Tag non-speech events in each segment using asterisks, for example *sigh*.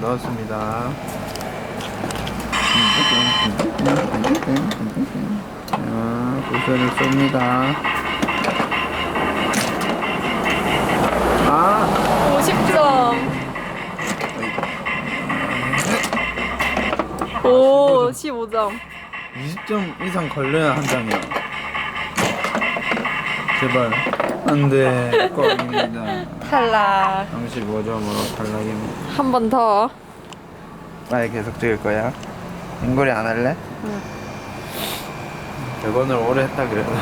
넣었습니다. 자, 구슬을 쏩니다. 아, 50점. 오, 15점. 20점 이상 걸려야 한 장이야. 제발. 안 돼. 꽝입니다. 탈락. 35점으로 탈락입니다. 한 번 더. 아예 계속 찍을 거야? 인골이 안 할래? 응. 100원을 오래 했다 그래. *laughs*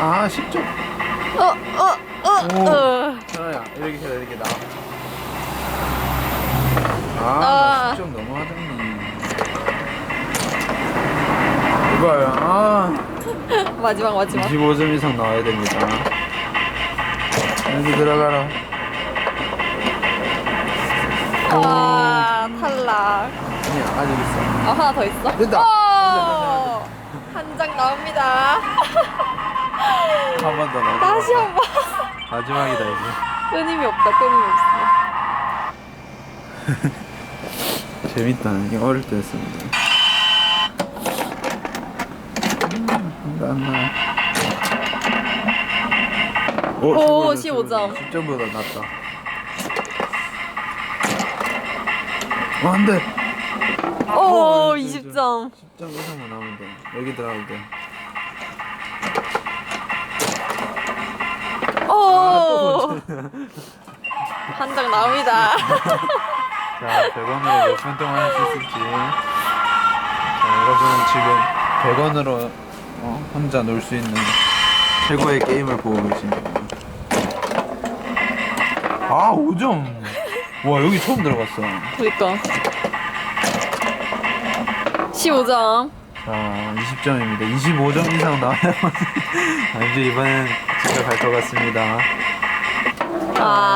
아, 10점. 어, 어, 어, 오. 어. 현아야, 이렇게 해서 이렇게 나와. 아. 아, 10점 너무 하더니. 아. *laughs* 마지막, 마지막. 25점 이상 나와야 됩니다. 여기 들어가라. 아, 탈락. 아니야, 아직 있어. 아, 하나 더 있어? 됐다. 어, 한장 나옵니다. *laughs* 한 번 더 넣어. 다시 한 번. *laughs* 마지막이다, 이제. 끊임이 없다, 끊임이 없어. 재밌다. 이게 어릴 때 했습니다. 나. 오, 15점. 10점보다 낫다. 어, 안 돼. 오, 어, 20점. 10점 이상만 나오면 돼. 여기 들어가면 돼. 오! *laughs* 한 장 나옵니다. *laughs* 자, 100원으로 몇 분 동안 할 수 있을지. 자, 여러분은 지금 100원으로 어, 혼자 놀 수 있는 최고의 게임을 보고 계십니다. 아, 5점. 와, 여기 처음 들어갔어. 그니까. 15점. 자, 20점입니다. 25점 이상 나와야 아, 이제 이번엔 집에 갈것 같습니다. 아.